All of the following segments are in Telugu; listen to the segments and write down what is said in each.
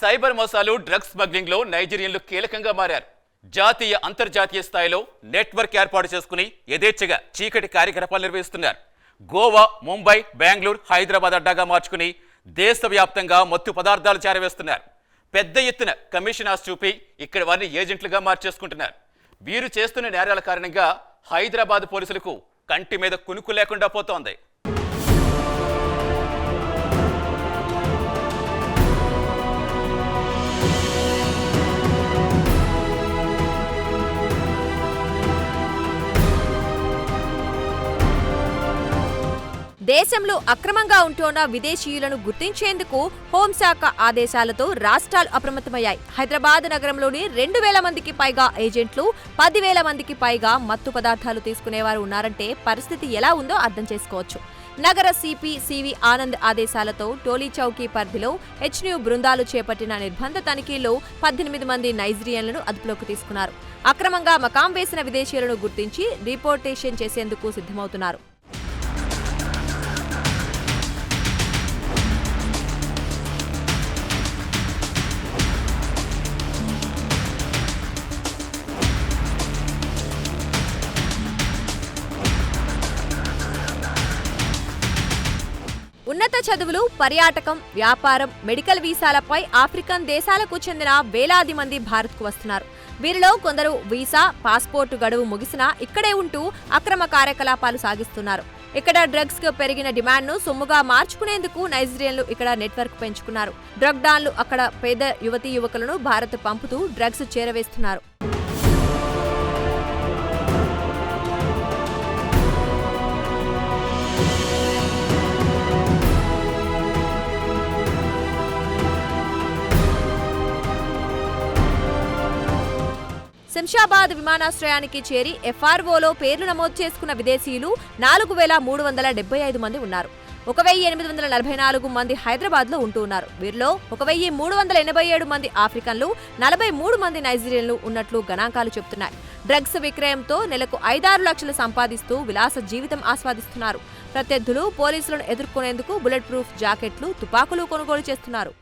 సైబర్ మోసాలు డ్రగ్స్ స్మగ్లింగ్లో నైజీరియన్లు కీలకంగా మారారు. జాతీయ అంతర్జాతీయ స్థాయిలో నెట్వర్క్ ఏర్పాటు చేసుకుని యథేచ్ఛగా చీకటి కార్యకలాపాలు నిర్వహిస్తున్నారు. గోవా ముంబై బెంగళూరు హైదరాబాద్ అడ్డాగా మార్చుకుని దేశవ్యాప్తంగా మత్తు పదార్థాలు చేరవేస్తున్నారు. పెద్ద ఎత్తున కమిషన్ ఆశ చూపి ఇక్కడ వారిని ఏజెంట్లుగా మార్చేసుకుంటున్నారు. వీరు చేస్తున్న నేరాల కారణంగా హైదరాబాద్ పోలీసులకు కంటి మీద కునుకు లేకుండా పోతోంది. దేశంలో అక్రమంగా ఉంటోన్న విదేశీయులను గుర్తించేందుకు హోంశాఖ ఆదేశాలతో రాష్ట్రాలు అప్రమత్తమయ్యాయి. హైదరాబాద్ నగరంలోని రెండు వేల మందికి పైగా ఏజెంట్లు పదివేల మందికి పైగా మత్తు పదార్థాలు తీసుకునేవారు ఉన్నారంటే పరిస్థితి ఎలా ఉందో అర్థం చేసుకోవచ్చు. నగర సిపి సివి ఆనంద్ ఆదేశాలతో టోలీ చౌకీ పరిధిలో హెచ్న్యూ బృందాలు చేపట్టిన నిర్బంధ తనిఖీల్లో పద్దెనిమిది మంది నైజీరియన్లను అదుపులోకి తీసుకున్నారు. అక్రమంగా మకాం వేసిన విదేశీయులను గుర్తించి రిపోర్టేషన్ చేసేందుకు సిద్ధమవుతున్నారు. ఉన్నత చదువులు పర్యాటకం వ్యాపారం మెడికల్ వీసాలపై ఆఫ్రికన్ దేశాలకు చెందిన వేలాది మంది భారత్కు వస్తున్నారు. వీరిలో కొందరు వీసా పాస్పోర్టు గడువు ముగిసినా ఇక్కడే ఉంటూ అక్రమ కార్యకలాపాలు సాగిస్తున్నారు. ఇక్కడ డ్రగ్స్కు పెరిగిన డిమాండ్ను సొమ్ముగా మార్చుకునేందుకు నైజీరియన్లు ఇక్కడ నెట్వర్క్ పెంచుకున్నారు. డ్రగ్ డాన్లు అక్కడ పేద యువతీ యువకులను భారత్ పంపుతూ డ్రగ్స్ చేరవేస్తున్నారు. శంషాబాద్ విమానాశ్రయానికి చేరి ఎఫ్ఆర్ఓలో పేర్లు నమోదు చేసుకున్న విదేశీయులు నాలుగు వేల మూడు వందల డెబ్బై ఐదు మంది ఉన్నారు. ఒక వెయ్యి ఎనిమిది వందల నలభై నాలుగు మంది హైదరాబాద్లో ఉంటూ ఉన్నారు. వీరిలో ఒక వెయ్యి మూడు వందల ఎనభై ఏడు మంది ఆఫ్రికన్లు నలభై మూడు మంది నైజీరియన్లు ఉన్నట్లు గణాంకాలు చెబుతున్నాయి. డ్రగ్స్ విక్రయంతో నెలకు ఐదారు లక్షలు సంపాదిస్తూ విలాస జీవితం ఆస్వాదిస్తున్నారు. ప్రత్యర్థులు పోలీసులను ఎదుర్కొనేందుకు బుల్లెట్ ప్రూఫ్ జాకెట్లు తుపాకులు కొనుగోలు చేస్తున్నారు.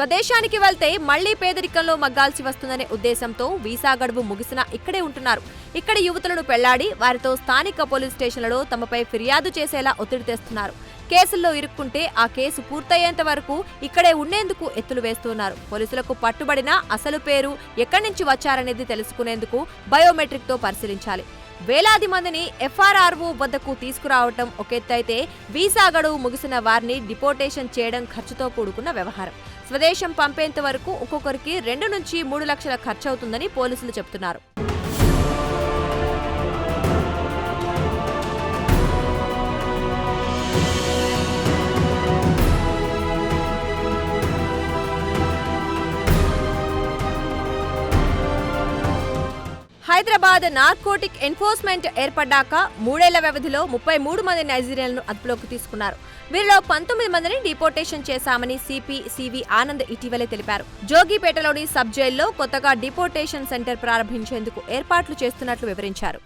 స్వదేశానికి వెళ్తే మళ్ళీ పేదరికంలో మగ్గాల్సి వస్తుందనే ఉద్దేశంతో వీసా గడువు ముగిసినా ఇక్కడే ఉంటున్నారు. ఇక్కడ యువతులను పెళ్ళాడి వారితో స్థానిక పోలీస్ స్టేషన్లలో తమపై ఫిర్యాదు చేసేలా ఒత్తిడి తెస్తున్నారు. కేసుల్లో ఇరుక్కుంటే ఆ కేసు పూర్తయ్యేంత వరకు ఇక్కడే ఉండేందుకు ఎత్తులు వేస్తున్నారు. పోలీసులకు పట్టుబడిన అసలు పేరు ఎక్కడి నుంచి వచ్చారనేది తెలుసుకునేందుకు బయోమెట్రిక్తో పరిశీలించాలి. వేలాది మందిని ఎఫ్ఆర్ఆర్ఓ వద్దకు తీసుకురావటం ఒకెత్తైతే వీసా గడువు ముగిసిన వారిని డిపోటేషన్ చేయడం ఖర్చుతో కూడుకున్న వ్యవహారం. స్వదేశం పంపేంత వరకు ఒక్కొక్కరికి రెండు నుంచి మూడు లక్షల ఖర్చవుతుందని పోలీసులు చెబుతున్నారు. హైదరాబాద్ నార్కోటిక్ ఎన్ఫోర్స్మెంట్ ఏర్పడ్డాక మూడేళ్ళ వ్యవధిలో ముప్పై మూడు మంది నైజీరియన్లను అదుపులోకి తీసుకున్నారు. వీరిలో పంతొమ్మిది మందిని డిపోర్టేషన్ చేశామని సిపి సివి ఆనంద్ ఇటీవలే తెలిపారు. జోగిపేటలోని సబ్ జైల్లో కొత్తగా డిపోర్టేషన్ సెంటర్ ప్రారంభించేందుకు ఏర్పాట్లు చేస్తున్నట్లు వివరించారు.